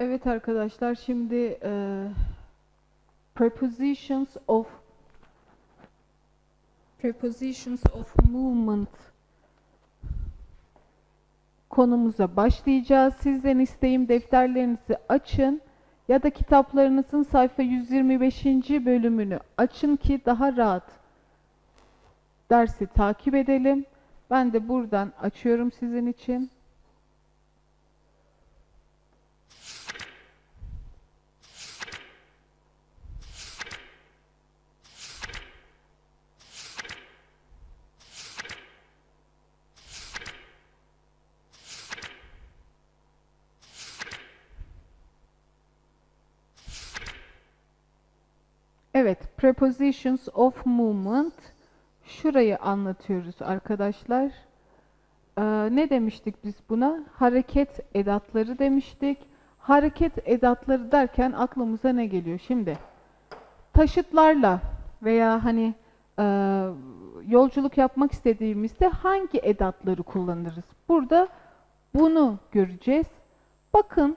Evet arkadaşlar şimdi e, prepositions of prepositions of movement konumuza başlayacağız. Sizden isteğim defterlerinizi açın ya da kitaplarınızın sayfa 125. bölümünü açın ki daha rahat dersi takip edelim. Ben de buradan açıyorum sizin için. Evet, prepositions of movement. Şurayı anlatıyoruz arkadaşlar. Ee, ne demiştik biz buna? Hareket edatları demiştik. Hareket edatları derken aklımıza ne geliyor? Şimdi taşıtlarla veya hani e, yolculuk yapmak istediğimizde hangi edatları kullanırız? Burada bunu göreceğiz. Bakın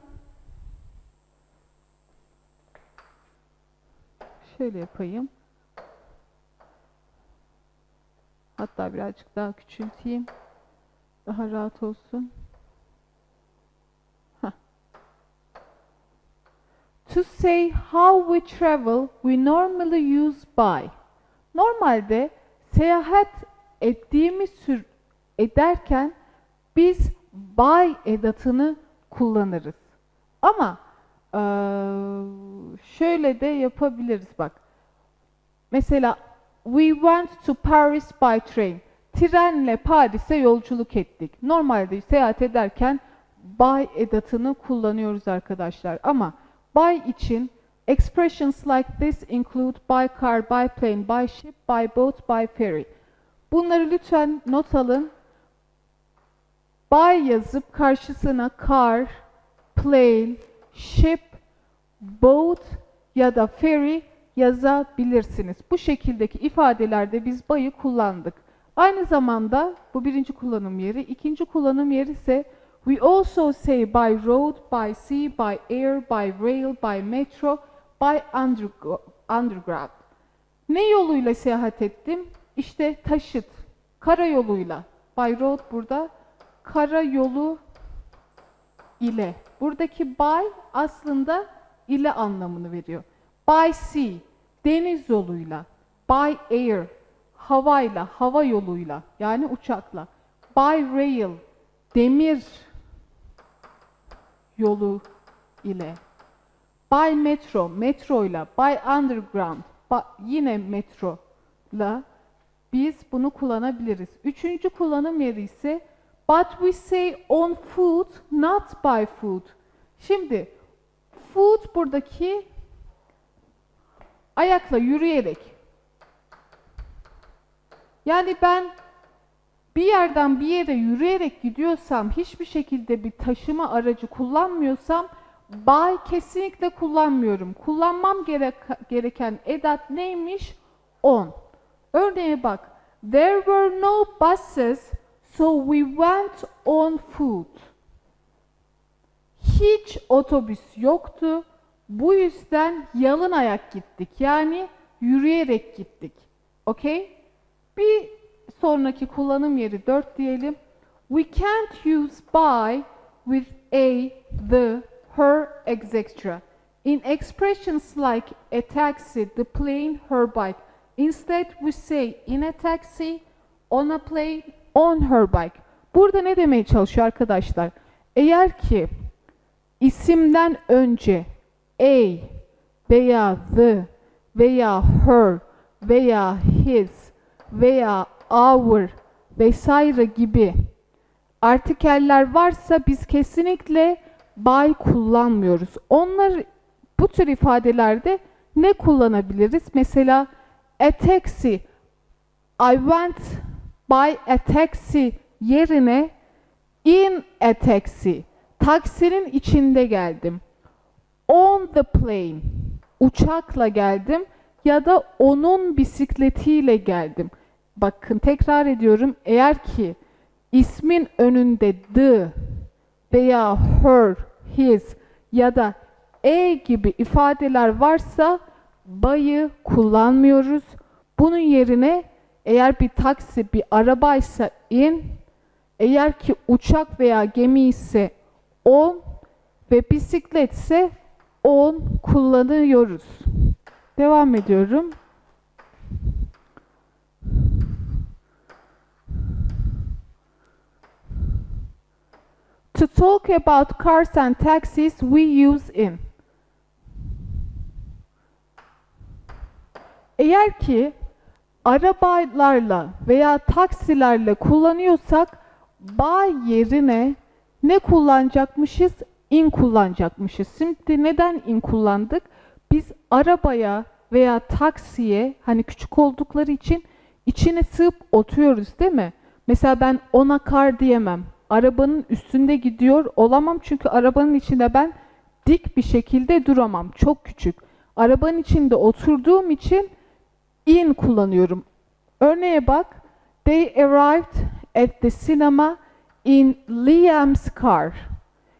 Şöyle yapayım. Hatta birazcık daha küçülteyim. Daha rahat olsun. To say how we travel, we normally use by. Normalde seyahat ettiğimiz sür ederken biz by edatını kullanırız. Ama eee, şöyle de yapabiliriz bak. Mesela we went to Paris by train. Trenle Paris'e yolculuk ettik. Normalde seyahat ederken by edatını kullanıyoruz arkadaşlar. Ama by için expressions like this include by car, by plane, by ship, by boat, by ferry. Bunları lütfen not alın. By yazıp karşısına car, plane, ship, boat ya da ferry yazabilirsiniz. Bu şekildeki ifadelerde biz by'ı kullandık. Aynı zamanda bu birinci kullanım yeri. ikinci kullanım yeri ise we also say by road, by sea, by air, by rail, by metro, by underground. Ne yoluyla seyahat ettim? İşte taşıt. Karayoluyla. By road burada. Karayolu ile. Buradaki by aslında ile anlamını veriyor. By sea, deniz yoluyla. By air, havayla, hava yoluyla yani uçakla. By rail, demir yolu ile. By metro, metroyla. By underground, ba- yine metrola biz bunu kullanabiliriz. Üçüncü kullanım yeri ise but we say on foot, not by foot. Şimdi foot buradaki ayakla yürüyerek. Yani ben bir yerden bir yere yürüyerek gidiyorsam, hiçbir şekilde bir taşıma aracı kullanmıyorsam, by kesinlikle kullanmıyorum. Kullanmam gerek- gereken edat neymiş? On. Örneğe bak. There were no buses, so we went on foot. Hiç otobüs yoktu. Bu yüzden yalın ayak gittik. Yani yürüyerek gittik. Okey? Bir sonraki kullanım yeri 4 diyelim. We can't use by with a, the, her, etc. In expressions like a taxi, the plane, her bike. Instead we say in a taxi, on a plane, on her bike. Burada ne demeye çalışıyor arkadaşlar? Eğer ki isimden önce a veya the veya her veya his veya our vesaire gibi artikeller varsa biz kesinlikle by kullanmıyoruz. Onlar bu tür ifadelerde ne kullanabiliriz? Mesela a taxi I went by a taxi yerine in a taxi taksinin içinde geldim. On the plane uçakla geldim ya da onun bisikletiyle geldim. Bakın tekrar ediyorum eğer ki ismin önünde the veya her, his ya da e gibi ifadeler varsa bayı kullanmıyoruz. Bunun yerine eğer bir taksi, bir arabaysa in, eğer ki uçak veya gemi ise on ve bisikletse on kullanıyoruz. Devam ediyorum. To talk about cars and taxis we use in. Eğer ki arabalarla veya taksilerle kullanıyorsak by yerine ne kullanacakmışız? In kullanacakmışız. Şimdi neden in kullandık? Biz arabaya veya taksiye hani küçük oldukları için içine sığıp oturuyoruz değil mi? Mesela ben ona kar diyemem. Arabanın üstünde gidiyor olamam çünkü arabanın içinde ben dik bir şekilde duramam. Çok küçük. Arabanın içinde oturduğum için in kullanıyorum. Örneğe bak. They arrived at the cinema in Liam's car.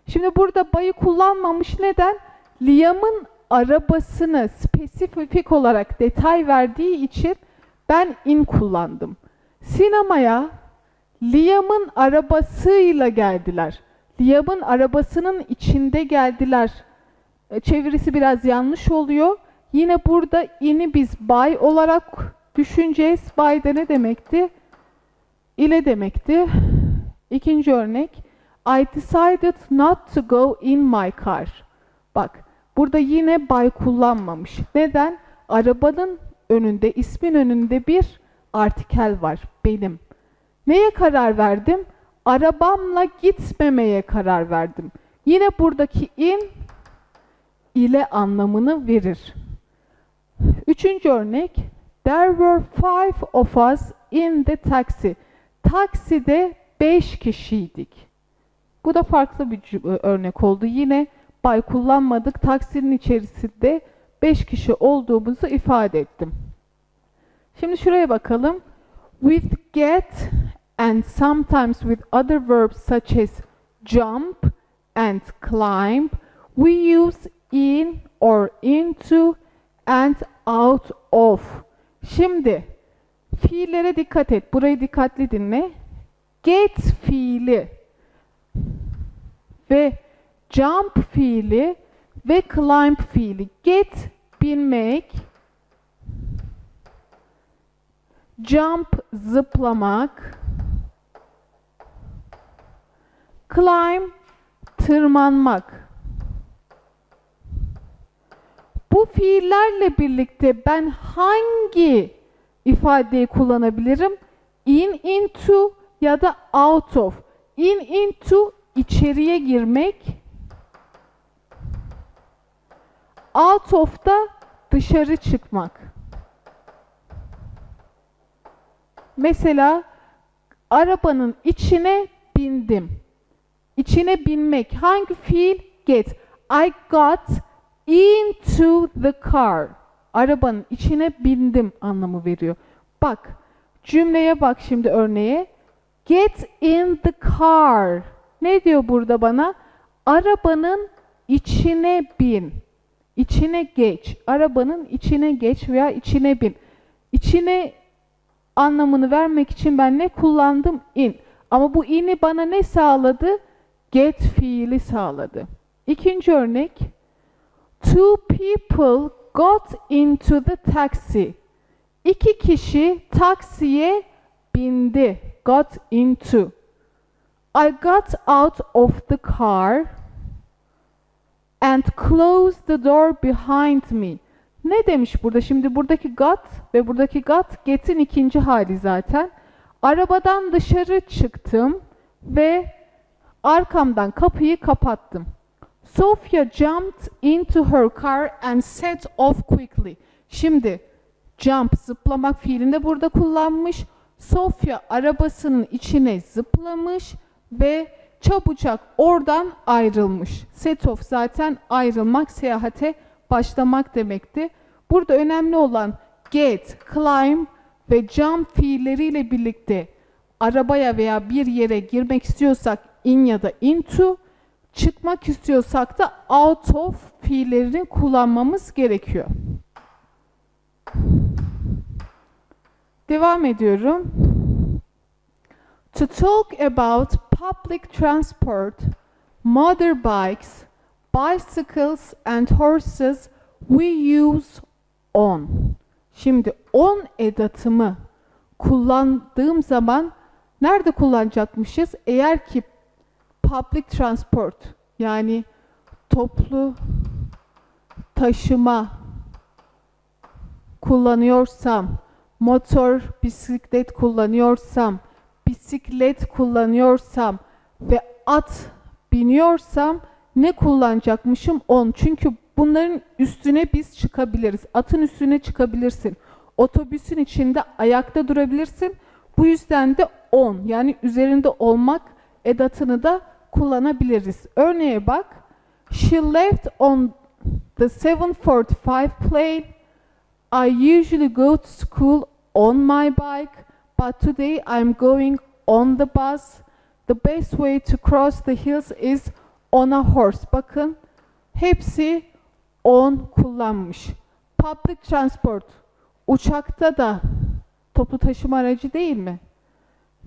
Şimdi burada bayı kullanmamış. Neden? Liam'ın arabasını spesifik olarak detay verdiği için ben in kullandım. Sinemaya Liam'ın arabasıyla geldiler. Liam'ın arabasının içinde geldiler. E, Çevirisi biraz yanlış oluyor. Yine burada in'i biz by olarak düşüneceğiz. By de ne demekti? ile demekti. İkinci örnek. I decided not to go in my car. Bak, burada yine by kullanmamış. Neden? Arabanın önünde, ismin önünde bir artikel var. Benim. Neye karar verdim? Arabamla gitmemeye karar verdim. Yine buradaki in ile anlamını verir. Üçüncü örnek. There were five of us in the taxi. Takside beş kişiydik. Bu da farklı bir cü- örnek oldu. Yine by kullanmadık. Taksinin içerisinde beş kişi olduğumuzu ifade ettim. Şimdi şuraya bakalım. With get and sometimes with other verbs such as jump and climb, we use in or into and out of. Şimdi fiillere dikkat et. Burayı dikkatli dinle. Get fiili ve jump fiili ve climb fiili. Get binmek, jump zıplamak, climb tırmanmak. Bu fiillerle birlikte ben hangi ifadeyi kullanabilirim? In, into ya da out of. In, into içeriye girmek. Out of da dışarı çıkmak. Mesela arabanın içine bindim. İçine binmek. Hangi fiil? Get. I got into the car. Arabanın içine bindim anlamı veriyor. Bak, cümleye bak şimdi örneğe. Get in the car. Ne diyor burada bana? Arabanın içine bin. İçine geç. Arabanın içine geç veya içine bin. İçine anlamını vermek için ben ne kullandım? In. Ama bu in'i bana ne sağladı? Get fiili sağladı. İkinci örnek. Two people got into the taxi. İki kişi taksiye bindi. Got into. I got out of the car and closed the door behind me. Ne demiş burada? Şimdi buradaki got ve buradaki got get'in ikinci hali zaten. Arabadan dışarı çıktım ve arkamdan kapıyı kapattım. Sophia jumped into her car and set off quickly. Şimdi jump zıplamak fiilinde burada kullanmış. Sophia arabasının içine zıplamış ve çabucak oradan ayrılmış. Set off zaten ayrılmak, seyahate başlamak demekti. Burada önemli olan get, climb ve jump fiilleriyle birlikte arabaya veya bir yere girmek istiyorsak in ya da into, Çıkmak istiyorsak da out of fiillerini kullanmamız gerekiyor. Devam ediyorum. To talk about public transport, motorbikes, bicycles and horses we use on. Şimdi on edatımı kullandığım zaman nerede kullanacakmışız? Eğer ki public transport yani toplu taşıma kullanıyorsam, motor, bisiklet kullanıyorsam, bisiklet kullanıyorsam ve at biniyorsam ne kullanacakmışım? On. Çünkü bunların üstüne biz çıkabiliriz. Atın üstüne çıkabilirsin. Otobüsün içinde ayakta durabilirsin. Bu yüzden de on yani üzerinde olmak edatını da kullanabiliriz. Örneğe bak. She left on the 745 plane. I usually go to school on my bike, but today I'm going on the bus. The best way to cross the hills is on a horse. Bakın hepsi on kullanmış. Public transport uçakta da toplu taşıma aracı değil mi?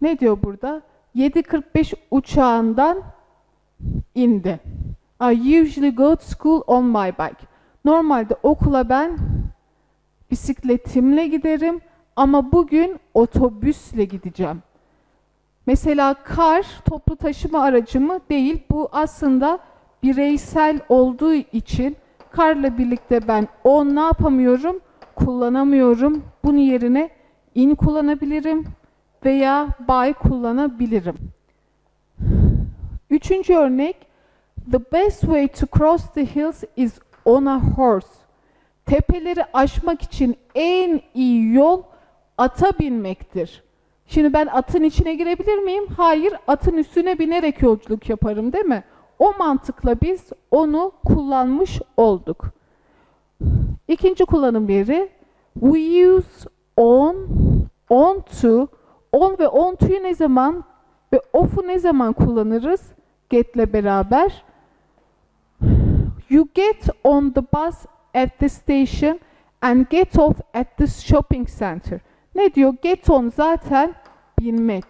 Ne diyor burada? 7.45 uçağından indi. I usually go to school on my bike. Normalde okula ben bisikletimle giderim ama bugün otobüsle gideceğim. Mesela kar toplu taşıma aracı mı? Değil. Bu aslında bireysel olduğu için karla birlikte ben o ne yapamıyorum? Kullanamıyorum. Bunun yerine in kullanabilirim veya by kullanabilirim. Üçüncü örnek. The best way to cross the hills is on a horse. Tepeleri aşmak için en iyi yol ata binmektir. Şimdi ben atın içine girebilir miyim? Hayır, atın üstüne binerek yolculuk yaparım değil mi? O mantıkla biz onu kullanmış olduk. İkinci kullanım yeri we use on, on to, on ve on to'yu ne zaman ve off'u ne zaman kullanırız? Get'le beraber. You get on the bus at the station and get off at the shopping center. Ne diyor? Get on zaten binmek.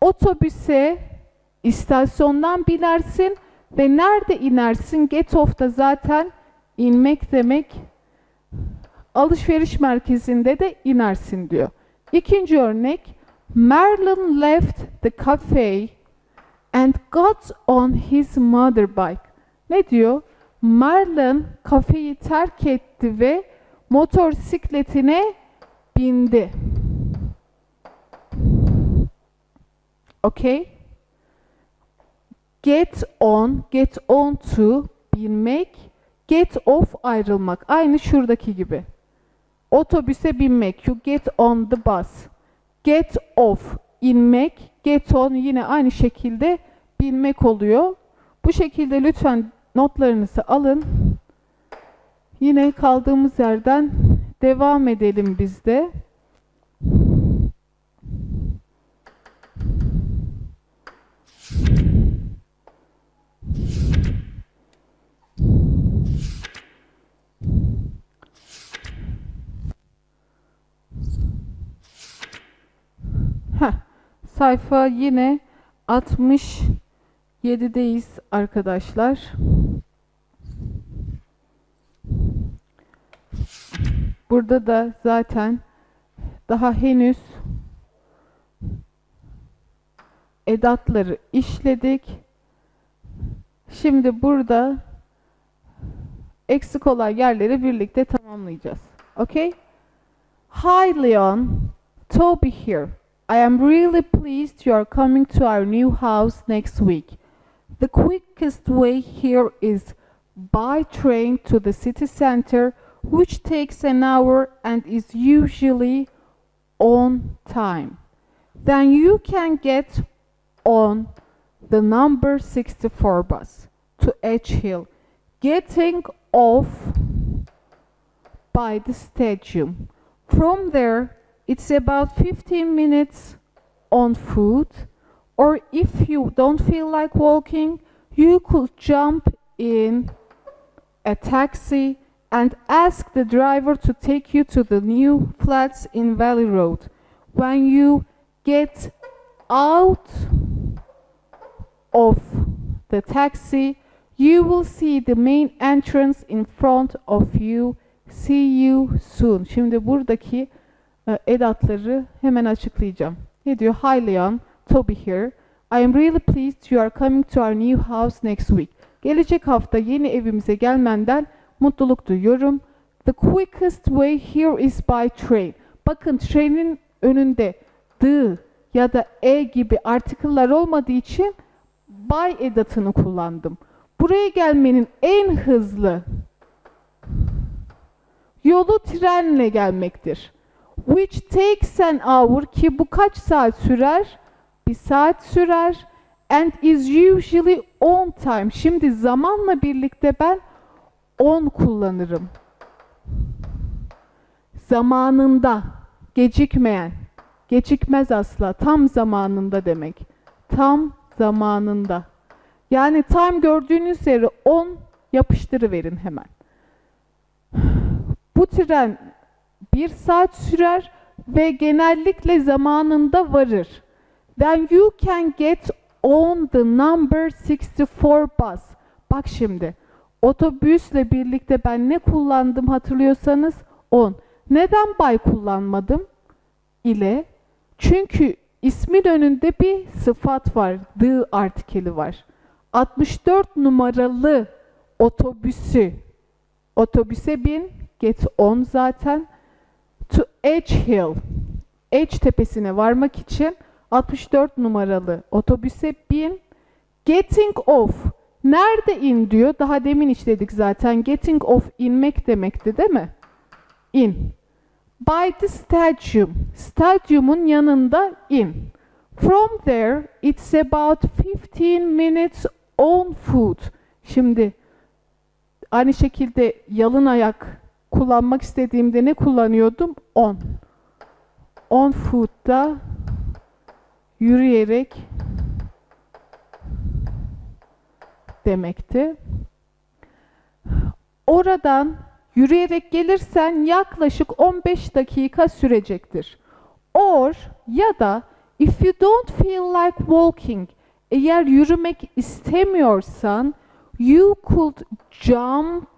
Otobüse istasyondan binersin ve nerede inersin? Get off da zaten inmek demek. Alışveriş merkezinde de inersin diyor. İkinci örnek. Merlin left the cafe and got on his motorbike. Ne diyor? Marlon kafeyi terk etti ve motosikletine bindi. Okay? Get on, get on to binmek, get off ayrılmak. Aynı şuradaki gibi. Otobüse binmek. You get on the bus. Get off inmek, get on yine aynı şekilde binmek oluyor. Bu şekilde lütfen notlarınızı alın. Yine kaldığımız yerden devam edelim biz Heh, sayfa yine 67'deyiz arkadaşlar. Burada da zaten daha henüz edatları işledik. Şimdi burada eksik olan yerleri birlikte tamamlayacağız. Okay? Hi Leon, Toby here. I am really pleased you are coming to our new house next week. The quickest way here is by train to the city center, which takes an hour and is usually on time. Then you can get on the number 64 bus to Edge Hill, getting off by the stadium. From there, it's about 15 minutes on foot Or if you don't feel like walking, you could jump in a taxi and ask the driver to take you to the new flats in Valley Road. When you get out of the taxi, you will see the main entrance in front of you. See you soon. Şimdi buradaki edatları hemen açıklayacağım. Ne diyor? Hi Leon, Toby here. I am really pleased you are coming to our new house next week. Gelecek hafta yeni evimize gelmenden mutluluk duyuyorum. The quickest way here is by train. Bakın trenin önünde the ya da e gibi article'lar olmadığı için by edatını kullandım. Buraya gelmenin en hızlı yolu trenle gelmektir. Which takes an hour ki bu kaç saat sürer? Bir saat sürer. And is usually on time. Şimdi zamanla birlikte ben on kullanırım. Zamanında, gecikmeyen, gecikmez asla, tam zamanında demek. Tam zamanında. Yani time gördüğünüz yere 10 yapıştırıverin hemen. Bu tren bir saat sürer ve genellikle zamanında varır. Then you can get on the number 64 bus. Bak şimdi. Otobüsle birlikte ben ne kullandım hatırlıyorsanız 10. Neden bay kullanmadım? ile. Çünkü ismin önünde bir sıfat var. The artikeli var. 64 numaralı otobüsü. Otobüse bin. Get on zaten. To Edge Hill. Edge tepesine varmak için 64 numaralı otobüse bin. Getting off. Nerede in diyor. Daha demin işledik zaten. Getting off inmek demekti değil mi? In. By the stadium. Stadyumun yanında in. From there, it's about 15 minutes on foot. Şimdi aynı şekilde yalın ayak kullanmak istediğimde ne kullanıyordum? On. On foot'ta yürüyerek demekti. Oradan yürüyerek gelirsen yaklaşık 15 dakika sürecektir. Or ya da if you don't feel like walking, eğer yürümek istemiyorsan you could jump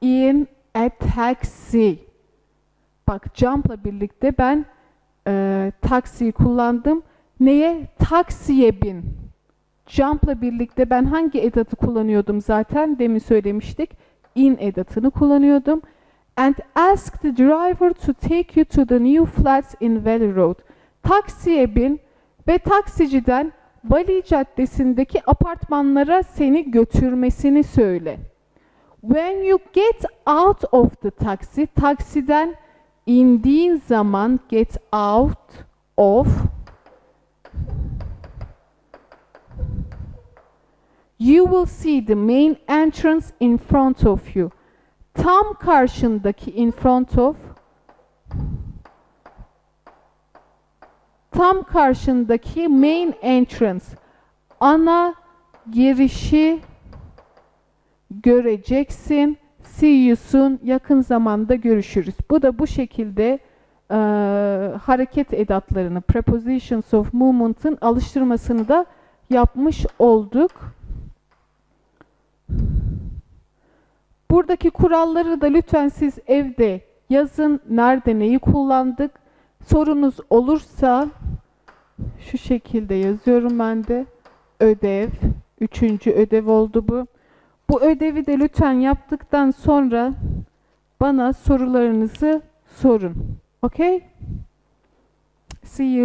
in a taxi. Bak jump'la birlikte ben e, taksiyi kullandım. Neye? Taksiye bin. Jump'la birlikte ben hangi edatı kullanıyordum zaten? Demin söylemiştik. In edatını kullanıyordum. And ask the driver to take you to the new flats in Valley Road. Taksiye bin ve taksiciden Valley Caddesi'ndeki apartmanlara seni götürmesini söyle. When you get out of the taxi, taksiden indiğin zaman get out of You will see the main entrance in front of you. Tam karşındaki in front of tam karşındaki main entrance ana girişi göreceksin. See you soon. Yakın zamanda görüşürüz. Bu da bu şekilde e, hareket edatlarını, prepositions of movement'ın alıştırmasını da yapmış olduk. Buradaki kuralları da lütfen siz evde yazın. Nerede neyi kullandık? Sorunuz olursa şu şekilde yazıyorum ben de. Ödev. Üçüncü ödev oldu bu. Bu ödevi de lütfen yaptıktan sonra bana sorularınızı sorun. Okay? See you.